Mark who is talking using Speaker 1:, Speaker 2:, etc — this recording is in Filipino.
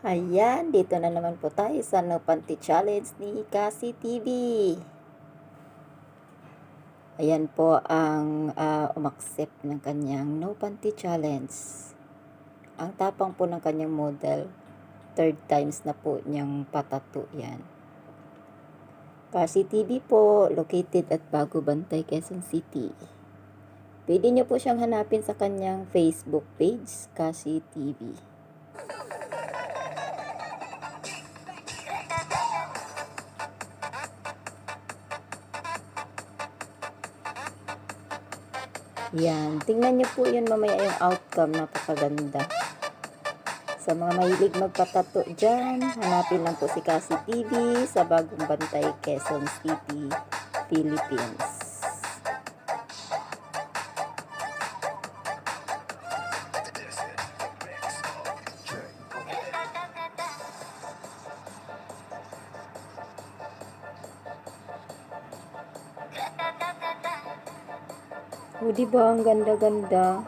Speaker 1: Ayan, dito na naman po tayo sa No Panty Challenge ni Cassie TV. Ayan po ang uh, umaksep ng kanyang No Panty Challenge. Ang tapang po ng kanyang model, third times na po niyang patato yan. Cassie TV po, located at Bago Bantay, Quezon City. Pwede niyo po siyang hanapin sa kanyang Facebook page, Cassie TV. Yan. Tingnan niyo po yun mamaya yung outcome. Napakaganda. Sa mga mahilig magpatato dyan, hanapin lang po si Cassie TV sa Bagong Bantay, Quezon City, Philippines. O, diba? Ang ganda-ganda.